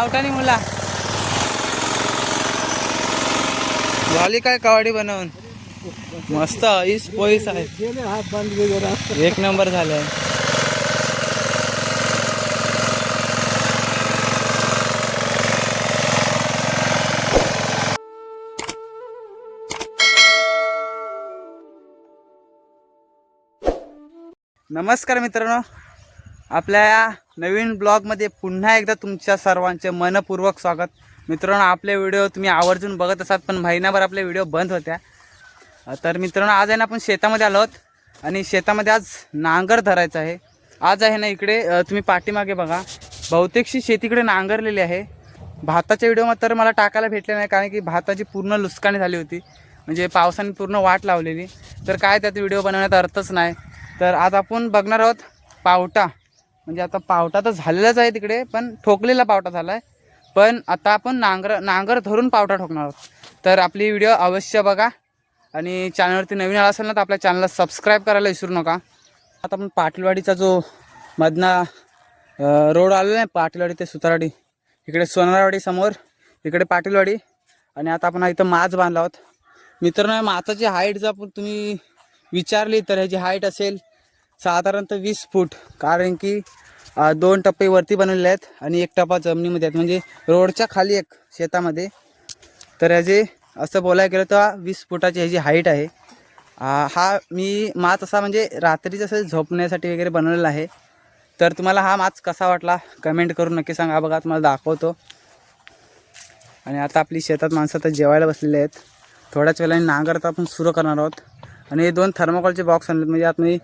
पावटाने मुला. झाली काय कवाडी बनवून? मस्त इस पोईस आहे. हात एक नंबर झालाय नमस्कार मित्रांनो. आपल्या नवीन ब्लॉगमध्ये पुन्हा एकदा तुमच्या सर्वांचे मनपूर्वक स्वागत. मित्रांनो आपले व्हिडिओ तुम्ही आवर्जून बघत असाल पण महिनाभर आपले व्हिडिओ बंद होत्या. तर मित्रांनो आज आहे ना आपण शेतामध्ये आलो आहोत. आणि शेतामध्ये आज नांगर धरायचं आहे. आज आहे ना इकडे तुम्ही पाठीमागे बघा. बहुतेकशी शेतीकडे नांगरलेली आहे. भाताच्या व्हिडिओ तर मला टाकायला भेटले नाही कारण की भाताची पूर्ण नुकसानी झाली होती. म्हणजे पावसाने पूर्ण वाट लावलेली. तर काय त्यात व्हिडिओ बनवण्यात अर्थच नाही. तर आज आपण बघणार आहोत पावटा. म्हणजे आता पावटा तर झालेलाच आहे तिकडे पण ठोकलेला पावटा झाला आहे पण आता आपण नांगर नांगर धरून पावटा ठोकणार आहोत. तर आपली व्हिडिओ अवश्य बघा. आणि चॅनलवरती नवीन आला असेल ना तर आपल्या चॅनलला सबस्क्राईब करायला विसरू नका. आता आपण पाटीलवाडीचा जो मधना रोड आलेला आहे पाटीलवाडी ते सुतारवाडी इकडे सोनारवाडी समोर इकडे पाटीलवाडी. आणि आता आपण इथं माच बांधला आहोत. मित्रांनो माचाची हाईट जर आपण तुम्ही विचारली तर ह्याची हाईट असेल साधारणतः वीस फूट. कारण की दोन टप्पे वरती बनवलेले आहेत आणि एक टप्पा जमिनीमध्ये आहेत. म्हणजे रोडच्या खाली एक शेतामध्ये. तर ह्याचे असं बोलायला गेलं तर वीस फुटाची ह्याची हाईट आहे. हा मी माच असा म्हणजे रात्री जसं झोपण्यासाठी वगैरे बनवलेला आहे. तर तुम्हाला हा माच कसा वाटला? कमेंट करून नक्की सांगा. बघा तुम्हाला दाखवतो. आणि आता आपली शेतात माणसं तर जेवायला बसलेली आहेत. थोड्याच वेळाने नांगर आता आपण सुरू करणार आहोत. आणि हे दोन थर्माकोलचे बॉक्स आणले म्हणजे आतमध्ये अ,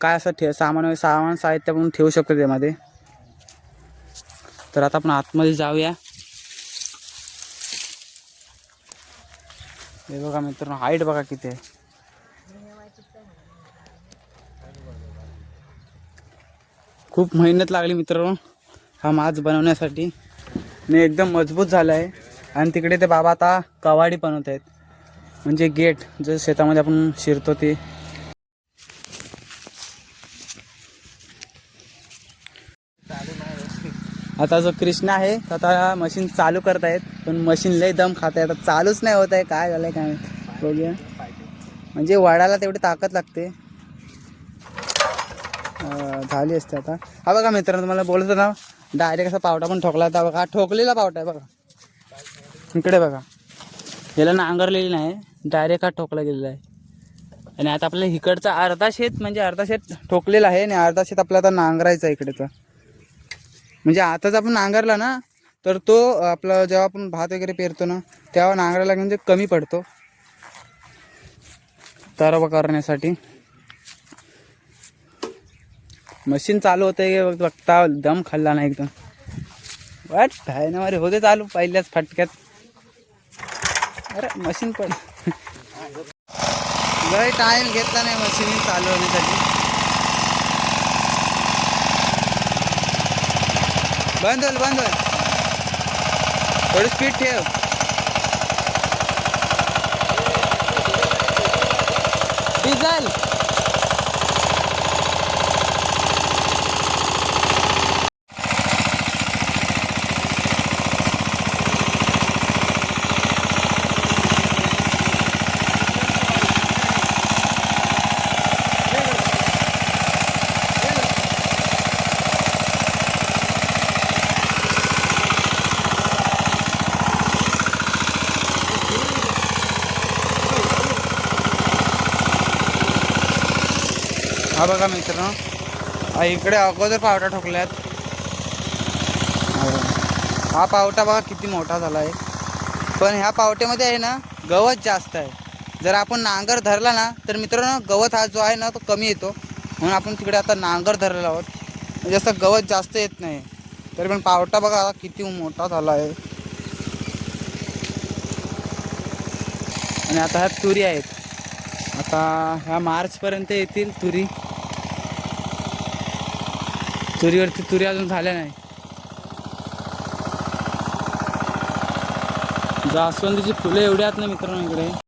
काय असं ठे सामान सामान साहित्य म्हणून ठेवू शकतो त्यामध्ये. तर आता आपण आतमध्ये जाऊया. हे बघा मित्रांनो हाईट बघा किती आहे. खूप मेहनत लागली मित्रांनो हा माज बनवण्यासाठी. मी एकदम मजबूत झाला आहे आणि तिकडे ते बाबा आता कवाडी बनवत आहेत म्हणजे गेट जे शेतामध्ये आपण शिरतो ते. आता जो कृष्णा आहे तो आता मशीन चालू करत आहेत पण मशीन लय दम खात आहे आता चालूच नाही होत आहे काय झालंय काय बघूया. म्हणजे वडाला तेवढी ताकद लागते. झाली असते आता. हा बघा मित्रांनो तुम्हाला बोलत होता ना डायरेक्ट असा पावटा पण ठोकला होता बघा. हा ठोकलेला पावटा आहे बघा. इकडे बघा. याला नांगरलेली नाही डायरेक्ट हा ठोकला गेलेला आहे. आणि आता आपल्या इकडचा अर्धा शेत म्हणजे अर्धा शेत ठोकलेला आहे आणि अर्धा शेत आपल्याला आता नांगरायचा आहे इकडेचा म्हणजे आताच आपण नांगरला ना तर तो आपला जेव्हा आपण भात वगैरे पेरतो ना तेव्हा नांगरायला म्हणजे कमी पडतो. तरवा करण्यासाठी. मशीन चालू होते बघता दम खाल्ला ना एकदम. वाट काय ना अरे होते चालू पहिल्याच फटक्यात. अरे मशीन पण. लय टाईम घेतला नाही मशीन चालू होण्यासाठी. बंद होईल बंद होईल थोडी स्पीड ठेव. डिझेल हा बघा मित्रांनो. इकडे अगोदर पावटा ठोकल्यात. हा पावटा बघा किती मोठा झाला आहे पण ह्या पावट्यामध्ये आहे ना गवत जास्त आहे. जर आपण नांगर धरला ना तर मित्रांनो गवत हा जो आहे ना तो कमी येतो. म्हणून आपण तिकडे आता नांगर धरलेला आहोत. म्हणजे असं गवत जास्त येत नाही. तरी पण पावटा बघा किती मोठा झाला आहे आणि आता ह्या तुरी आहेत. आता ह्या मार्चपर्यंत येतील तुरी. तुरीवरती तुरी अजून झाल्या नाही. जास्वंदीची फुलं एवढी आहेत ना मित्रांनो इकडे.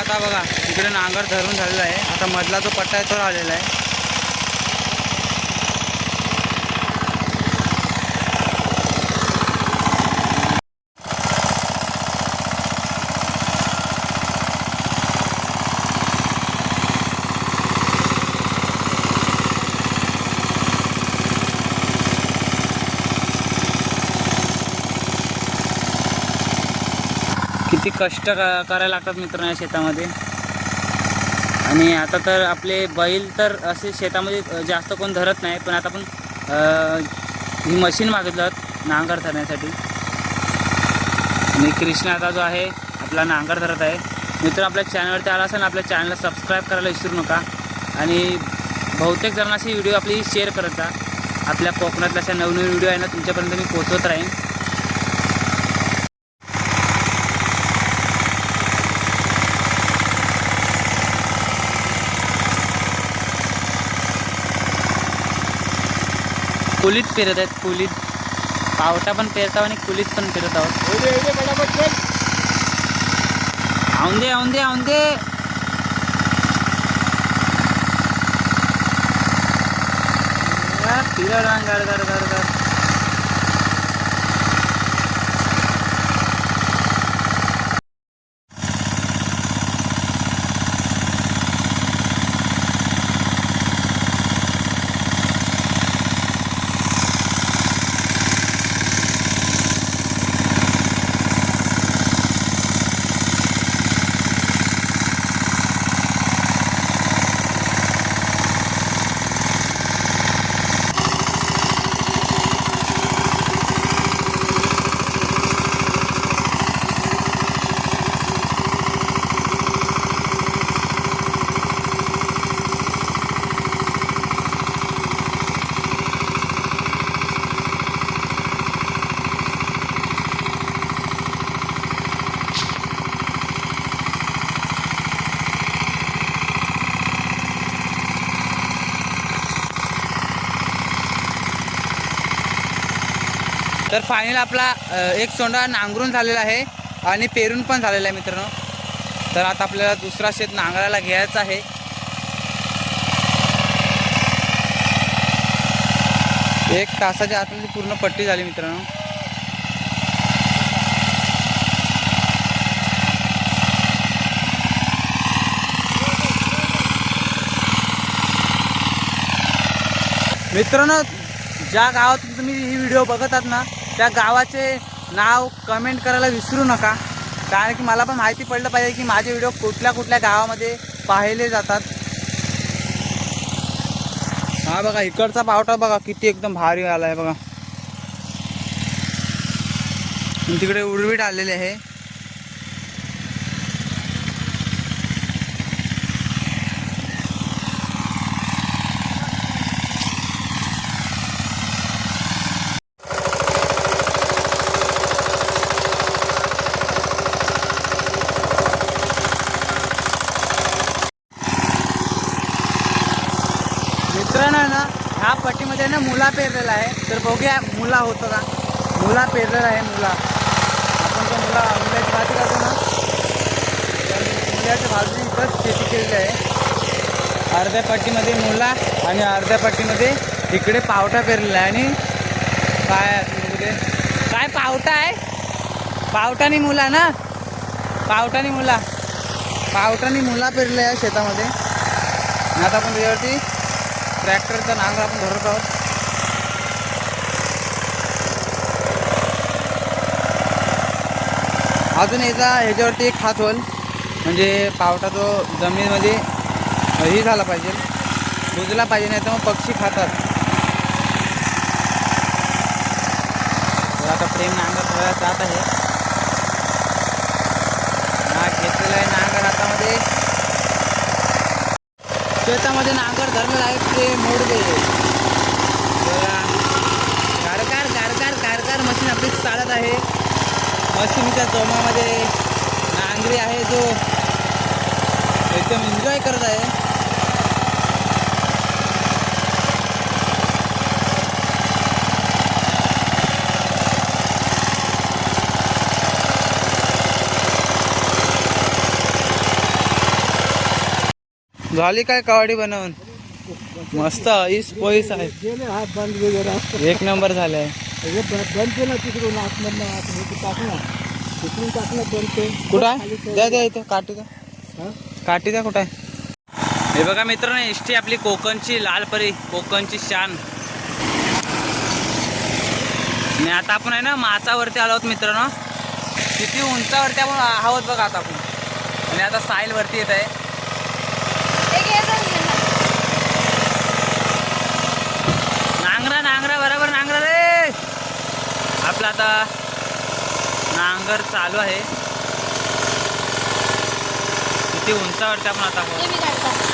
आता बघा इकडे नांगर धरून झालेला आहे. आता मधला जो पट्टा आहे तो राहिलेला आहे किती कष्ट क- करायला लागतात मित्रांनो शेतामध्ये. आणि आता तर आपले बैल तर असे शेतामध्ये जास्त कोण धरत नाही पण आता आपण ही मशीन मागितलं नांगर धरण्यासाठी. आणि कृष्णाचा आता जो आहे आपला नांगर धरत आहे. मित्र आपल्या चॅनलवरती आला असेल आपल्या चॅनलला सबस्क्राईब करायला विसरू नका. आणि बहुतेक जणांशी व्हिडिओ आपली शेअर करत जा. आपल्या कोकणातल्या अशा नवनवीन व्हिडिओ आहे ना तुमच्यापर्यंत मी पोचवत राहीन. कुलीत पेरत आहेत कुलीत पावटा पण पेरताव आणि कुलीत पण पेरत आहोत. औंदे औंदे औंदे फिरड गाड गड गड गड तर फायनल आपला एक सोंडा नांगरून झालेला आहे आणि पेरून पण झालेला आहे मित्रांनो. तर आता आपल्याला दुसरा शेत नांगरायला घ्यायचा आहे. एक तासाच्या आतमध्ये पूर्ण पट्टी झाली मित्रांनो. मित्रांनो ज्या गावात तुम्ही ही व्हिडिओ बघत आहात ना त्या गावाचे नाव कमेंट करायला विसरू नका. कारण की मला पण माहिती पडलं पाहिजे की माझे व्हिडिओ कुठल्या कुठल्या गावामध्ये पाहिले जातात. हा बघा इकडचा पावटा बघा किती एकदम भारी आला आहे बघा तिकडे उडवीट आलेले आहे मित्रांनो आहे ना ह्या पट्टीमध्ये ना मुला पेरलेला आहे तर बघूया मुला होतं का? मुला पेरलेला आहे मुला. आपण त्या मुला मुलाची भाजी करतो ना. तर मुलाच्या भाजी इथंच शेती केलेली आहे. अर्ध्या पट्टीमध्ये मुला आणि अर्ध्या पट्टीमध्ये इकडे पावटा पेरलेला आहे. आणि काय म्हणजे काय पावटा आहे? पावटानी मुला ना? पावटानी मुला. पावटानी मुला पेरलेला आहे शेतामध्ये. आता आपण त्याच्यावरती ट्रॅक्टरचा नांगर आपण धरत आहोत. अजून याचा ह्याच्यावरती एक हात होईल म्हणजे पावटा तो जमिनीमध्ये हे झाला पाहिजे. बुजला पाहिजे नाही तर मग पक्षी खातात. तर आता प्रेम नांगर थोड्या जात आहे. हा घेतलेला आहे नांगर हातामध्ये. शेतामध्ये नांगर धरलेला आहे ते मोडले गारगार गारगार गारगार मशीन आपली चालत आहे. मशीनच्या जोमामध्ये नांगरी आहे जो एकदम एन्जॉय करत आहे. झाली काय कवाडी बनवून? मस्त ईस पोईस आहे. एक नंबर झालाय हे ब- बंद केलं तिकडून आतमधनं आत हे टाकलं तिकडून टाकलं बंद ते कुठं आहे. द्या द्या इथं काठी द्या. हा? काठी द्या कुठं आहे? हे बघा मित्रांनो एसटी आपली कोकणची लाल परी कोकणची शान. आणि आता आपण आहे ना माचावरती आलो आहोत मित्रांनो. किती उंचावरती आपण आहोत बघा आता आपण. आणि आता साईल वरती येत आहे नांगरा नांगरा बरोबर नांगरा रे आपला आता नांगर चालू आहे किती उंचावरती आपण आता आहोत.